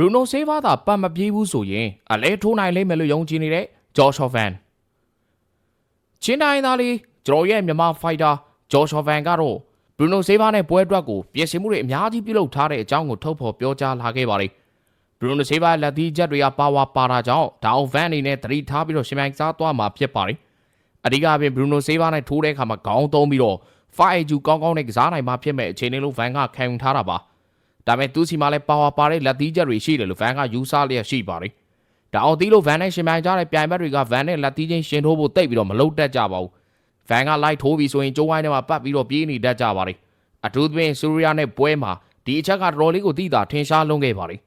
ဘရူနိုဆေးဗာသာပတ်မပြေးဘူးဆိုရင်အလဲထိုးနိုင်လိမ့်မယ်လို့ယုံကြည်နေတဲ့ဂျော့ရှော့ဖန်ချင်းတိုင်းသားလေးကျွန်တော်ရဲ့မြန်မာဖိုက်တာဂျော့ရှော့ဖန်ကတော့ဘရူနိုဆေးဗာနဲ့ပွဲအတွက်ကိုပြင်ဆင်မှုတွေအများကြီးပြုလုပ်ထားတဲ့အကြောင်းကိုထုတ်ဖော်ပြောကြားလာခဲ့ပါတယ်ဘရူနိုဆေးဗာလက်သီးချက်တွေကပါဝါပါတာကြောင့်ဒေါင်ဗန်အနေနဲ့သတိထားပြီးတော့ရှင်မိုင်စားသွားမှာဖြစ်ပါတယ်အဓိကအပြင်ဘရူနိုဆေးဗာနဲ့ထိုးတဲ့အခါမှာခေါင်းသုံးပြီးတော့ 5AU ကောင်းကောင်းနဲ့ကစားနိုင်မှာဖြစ်မဲ့အခြေအနေလို့ဗန်ကခံယူထားတာပါ ဒါပေမဲ့သူစီမှာလည်းပါဝါပါတဲ့လက်သီးချက်တွေရှိတယ်လို့ဗန်ကယူဆလျက်ရှိပါတယ်ဒါအောင်သီးလို့ဗန်နဲ့ရှင်မိုင်ကြတဲ့ပြိုင်ဘက်တွေကဗန်နဲ့လက်သီးချင်းရှင်ထိုးဖို့တိတ်ပြီးတော့မလုပ်တတ်ကြပါဘူးဗန်ကလိုက်ထိုးပြီးဆိုရင်ကျိုးဝိုင်းထဲမှာပတ်ပြီးတော့ပြေးနေတတ်ကြပါတယ်အထူးသဖြင့်ဆူရီယာနဲ့ပွဲမှာဒီအချက်ကတော်တော်လေးကိုသိတာထင်ရှားလွန်းခဲ့ပါတယ်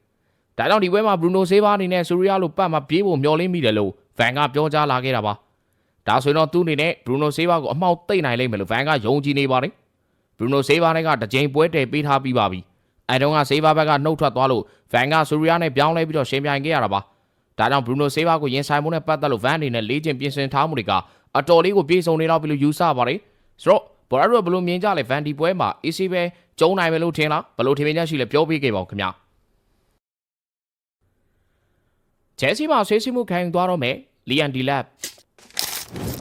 ဒါကြောင့်ဒီပွဲမှာဘရူနိုဆေးဗာအနေနဲ့ဆူရီယာလိုပတ်မှာပြေးဖို့မျှော်လင့်မိတယ်လို့ဗန်ကပြောကြားလာခဲ့တာပါဒါဆိုရင်တော့သူ့အနေနဲ့ဘရူနိုဆေးဗာကိုအမှောက်သိမ့်နိုင်လိမ့်မယ်လို့ဗန်ကယုံကြည်နေပါတယ်ဘရူနိုဆေးဗာနဲ့ကတစ်ကြိမ်ပွဲတည်ပေးထားပြီးပါပြီ အဲတုန်းကဆေးဗာဘက်ကနှုတ်ထွက်သွားလို့ဗန်ကဆူရီယာနဲ့ပြောင်းလဲပြီးတော့ရှင်ပြိုင်ခဲ့ရတာပါဒါကြောင့်ဘရူနိုဆေးဗာကိုရင်ဆိုင်မှုနဲ့ပတ်သက်လို့ဗန်အနေနဲ့လေးကျင်ပြင်ဆင်ထားမှုတွေကအတော်လေးကိုပြေဆုံးနေတော့ပြီလို့ယူဆပါတယ်ဆိုတော့ဘော်ရတို့ဘယ်လိုမြင်ကြလဲဗန်ဒီပွဲမှာ AC ပဲကျုံနိုင်မယ်လို့ထင်လားဘယ်လိုထင်မြင်ကြရှိလဲပြောပြခဲ့ပါဦးခင်ဗျာချယ်ဆီမှာဆွေးဆီမှုခံယူသွားတော့မယ်လီယန်ဒီလက်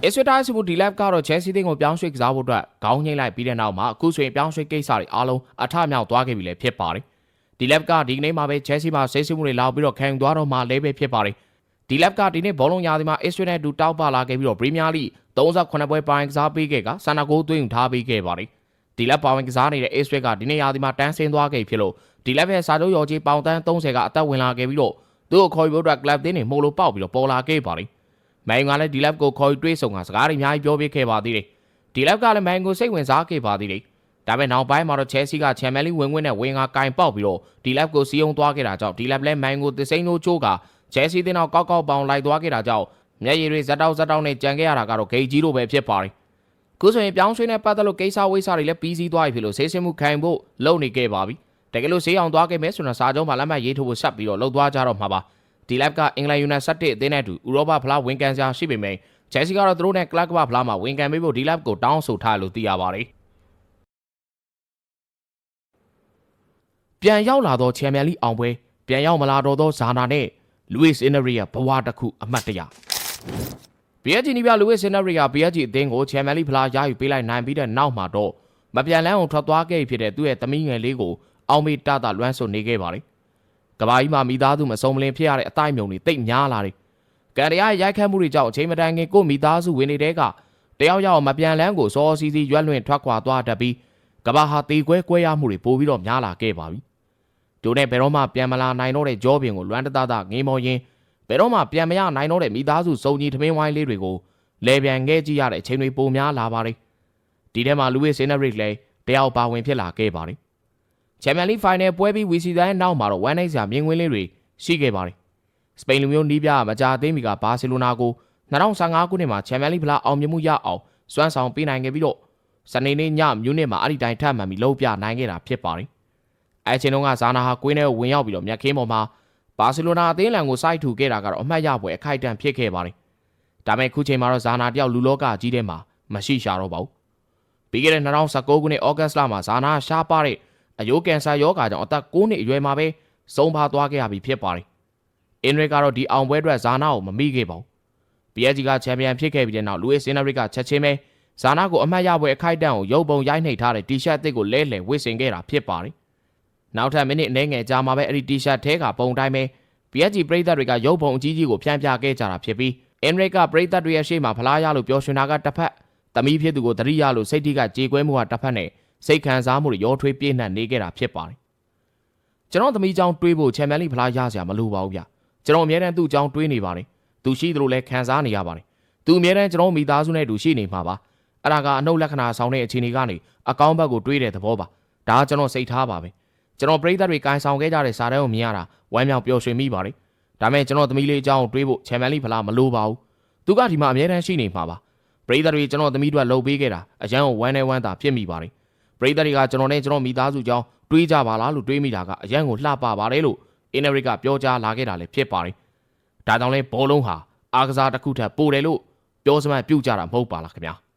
အစ်ဆွေတိုင်းစီမှုဒီလက်ကတော့ချယ်ဆီတင်းကိုပြောင်းရွှေ့ကစားဖို့အတွက်ခေါင်းငိမ့်လိုက်ပြီးတဲ့နောက်မှာအခုဆိုရင်ပြောင်းရွှေ့ကိစ္စတွေအားလုံးအထမြောက်သွားခဲ့ပြီလည်းဖြစ်ပါတယ် ဒီလက်ကဒီကနေ့မှာပဲချယ်ဆီမှာဆွေးဆီမှုတွေလောက်ပြီးတော့ခံယူသွားတော့မှလည်းပဲဖြစ်ပါတယ်ဒီလက်ကဒီနေ့ဘောလုံးရာသီမှာအစ်ဆွေနဲ့အတူတောက်ပလာခဲ့ပြီးတော့ပရီးမီးယားလိ38ပွဲပိုင်ကစားပေးခဲ့ကဆန်နာဂိုးသွင်းထားပေးခဲ့ပါတယ်ဒီလက်ပါဝင်ကစားနေတဲ့အစ်ဆွေကဒီနေ့ရာသီမှာတန်းဆင်းသွားခဲ့ဖြစ်လို့ဒီလက်ရဲ့စာချုပ်ရော်ကြီးပေါင်တန်း30ကအသက်ဝင်လာခဲ့ပြီးတော့သူ့ကိုခေါ်ယူဖို့အတွက်ကလပ်တင်းတွေမှုလို့ပေါက်ပြီးတော့ပေါ်လာခဲ့ပါတယ်။ မိုင်ကလည်းဒီလက်ကိုခေါ်ယူတွေးဆုံကစကားတွေအများကြီးပြောပြခဲ့ပါသေးတယ်။ဒီလက်ကလည်းမိုင်ကိုစိတ်ဝင်စားခဲ့ပါသေးတယ်။ဒါပေမဲ့နောက်ပိုင်းမှာတော့ချဲဆီကချန်ပီယံလိဝင်ဝင်နဲ့ဝင်ကကင်ပေါက်ပြီးတော့ဒီလက်ကိုစီးအောင်သွားခဲ့တာကြောင့်ဒီလက်လည်းမိုင်ကိုသစိမ်းတို့ချိုးကချဲဆီတင်းတော့ကောက်ကောက်ပေါင်လိုက်သွားခဲ့တာကြောင့်မျက်ရည်တွေဇက်တောက်ဇက်တောက်နဲ့ကြံခဲ့ရတာကတော့ဂိတ်ကြီးတို့ပဲဖြစ်ပါတယ်။ခုဆိုရင်ပြောင်းရွှေ့နဲ့ပတ်သက်လို့ကိစ္စဝိစ္စတွေလည်းပြီးစီးသွားပြီဖြစ်လို့ဆေးစင်းမှုခံဖို့လုပ်နေခဲ့ပါပြီ။တကယ်လို့ဈေးအောင်သွားခဲ့မယ်ဆိုတော့စာချုပ်မှာလက်မှတ်ရေးထိုးဖို့ဆက်ပြီးတော့လှုပ်သွားကြတော့မှာပါ။ ဒီလက်ကအင်္ဂလန်ယူနိုက်တက်အသင်းနဲ့အတူဥရောပဖလားဝင်ကန်စရာရှိပေမယ့်ချယ်ဆီကတော့သူတို့နဲ့ကလပ်ကမ္ဘာဖလားမှာဝင်ကန်ပေးဖို့ဒီလက်ကိုတောင်းဆိုထားလို့သိရပါတယ်ပြန်ရောက်လာတော့ချန်ပီယံလိအောင်ပွဲပြန်ရောက်မလာတော့သောဇာနာနဲ့လူးစ်အင်နရီရဲ့ဘဝတစ်ခုအမှတ်တရ PSG နီးပြလူးစ်အင်နရီက PSG အသင်းကိုချန်ပီယံလိဖလားရယူပေးလိုက်နိုင်ပြီးတဲ့နောက်မှာတော့မပြန်လန်းအောင်ထွက်သွားခဲ့ဖြစ်တဲ့သူ့ရဲ့သမီးငယ်လေးကိုအောင်မေတတလွမ်းဆွနေခဲ့ပါတယ် ကဘာကြီးမှာမိသားစုမစုံမလင်ဖြစ်ရတဲ့အတိုင်းမြုံတွေတိတ်များလာတယ်။ကံတရားရိုက်ခတ်မှုတွေကြောင့်အချိန်မတိုင်ခင်ကိုမိသားစုဝင်နေတဲ့ကတယောက်ယောက်မပြန်လန်းကိုစောစီစီရွက်လွင့်ထွက်ခွာသွားတတ်ပြီးကဘာဟာတေကွဲကွဲရမှုတွေပိုပြီးတော့များလာခဲ့ပါပြီ။တို့နဲ့ဘယ်တော့မှပြန်မလာနိုင်တော့တဲ့ကြောပင်ကိုလွမ်းတတတငေးမော်ရင်ဘယ်တော့မှပြန်မရနိုင်တော့တဲ့မိသားစုစုံကြီးထမင်းဝိုင်းလေးတွေကိုလဲပြန်ခဲ့ကြည့်ရတဲ့အချိန်တွေပိုများလာပါတယ်။ဒီထဲမှာလူဝစ်စင်နရစ်လည်းတယောက်ပါဝင်ဖြစ်လာခဲ့ပါတယ် ချန်ပီယံလိဖိုင်နယ်ပွဲပြီးဝီစီတိုင်းနောက်မှာတော့ဝမ်းနိုင်စရာမြင်ကွင်းလေးတွေရှိခဲ့ပါတယ်။စပိန်လူမျိုးနီးပြမကြာသေးမီကဘာစီလိုနာကို2015ခုနှစ်မှာချန်ပီယံလိဖလားအောင်မြင်မှုရအောင်စွမ်းဆောင်ပေးနိုင်ခဲ့ပြီးတော့စနေနေ့ညမြူးနစ်မှာအဲ့ဒီတိုင်းထပ်မှန်ပြီးလုံးပြနိုင်ခဲ့တာဖြစ်ပါတယ်။အဲချိန်တုန်းကဇာနာဟာကွင်းထဲကိုဝင်ရောက်ပြီးတော့မြက်ခင်းပေါ်မှာဘာစီလိုနာအသင်းလန်ကိုစိုက်ထူခဲ့တာကတော့အမှတ်ရပွဲအခိုက်အတန့်ဖြစ်ခဲ့ပါတယ်။ဒါပေမဲ့ခုချိန်မှာတော့ဇာနာတယောက်လူလောကကြီးထဲမှာမရှိရှာတော့ပါဘူး။ပြီးခဲ့တဲ့2019ခုနှစ်ဩဂတ်စ်လမှာဇာနာရှားပါတဲ့ အယိုးကင်ဆာရောဂါကြောင့်အသက်9နှစ်အရွယ်မှာပဲဆုံးပါသွားခဲ့ရပြီဖြစ်ပါတယ်။အင်ရီကတော့ဒီအောင်ပွဲအတွက်ဇာနာကိုမမိခဲ့ပါဘူး။ PSG ကချန်ပီယံဖြစ်ခဲ့ပြီးတဲ့နောက်လူးစ်စင်နရစ်ကချက်ချင်းပဲဇာနာကိုအမှတ်ရပွဲအခိုက်အတန့်ကိုရုပ်ပုံရိုက်နှိပ်ထားတဲ့တီရှပ်အသစ်ကိုလဲလှယ်ဝတ်ဆင်ခဲ့တာဖြစ်ပါတယ်။နောက်ထပ်မိနစ်အနည်းငယ်ကြာမှပဲအဲ့ဒီတီရှပ်ထဲကပုံတိုင်းပဲ PSG ပရိသတ်တွေကရုပ်ပုံအကြီးကြီးကိုဖြန့်ပြခဲ့ကြတာဖြစ်ပြီးအင်ရီကပရိသတ်တွေရဲ့ရှေ့မှာဖလားရလို့ပြောရှင်တာကတစ်ဖက်သမီးဖြစ်သူကိုတတိယလို့စိတ်ထိကကြေကွဲမှုကတစ်ဖက်နဲ့ စိတ်ခံစားမှုတွေရောထွေးပြည့်နှက်နေခဲ့တာဖြစ်ပါတယ်။ကျွန်တော်သမီးကြောင့်တွေးဖို့ချန်ပီယံလိဖလားရစရာမလိုပါဘူးဗျ။ကျွန်တော်အများတန်းသူ့ကြောင့်တွေးနေပါတယ်။သူရှိသလိုလဲခံစားနေရပါတယ်။သူအများတန်းကျွန်တော်မိသားစုနဲ့အတူရှိနေမှာပါ။အဲ့ဒါကအနှုတ်လက္ခဏာဆောင်တဲ့အခြေအနေကနေအကောင်းဘက်ကိုတွေးတဲ့သဘောပါ။ဒါကကျွန်တော်စိတ်ထားပါပဲ။ကျွန်တော်ပရိသတ်တွေကိုင်ဆောင်ခဲ့ကြတဲ့စာတန်းကိုမြင်ရတာဝမ်းမြောက်ပျော်ရွှင်မိပါတယ်။ဒါမဲ့ကျွန်တော်သမီးလေးအကြောင်းတွေးဖို့ချန်ပီယံလိဖလားမလိုပါဘူး။သူကဒီမှာအများတန်းရှိနေမှာပါ။ပရိသတ်တွေကျွန်တော်သမီးတို့ကလှုပ်ပေးခဲ့တာအရန်ကိုဝမ်းနဲ့ဝမ်းသာဖြစ်မိပါတယ်။ ပရိသတ်တွေကကျွန်တော်နဲ့ကျွန်တော်မိသားစုကြောင်းတွေးကြပါလားလို့တွေးမိတာကအရန်ကိုလှပပါတယ်လို့အင်နရစ်ကပြောကြားလာခဲ့တာလည်းဖြစ်ပါတယ်။ဒါကြောင့်လဲဘောလုံးဟာအားကစားတစ်ခုထပ်ပိုတယ်လို့ပြောစမှတ်ပြုတ်ကြတာမဟုတ်ပါလားခင်ဗျာ။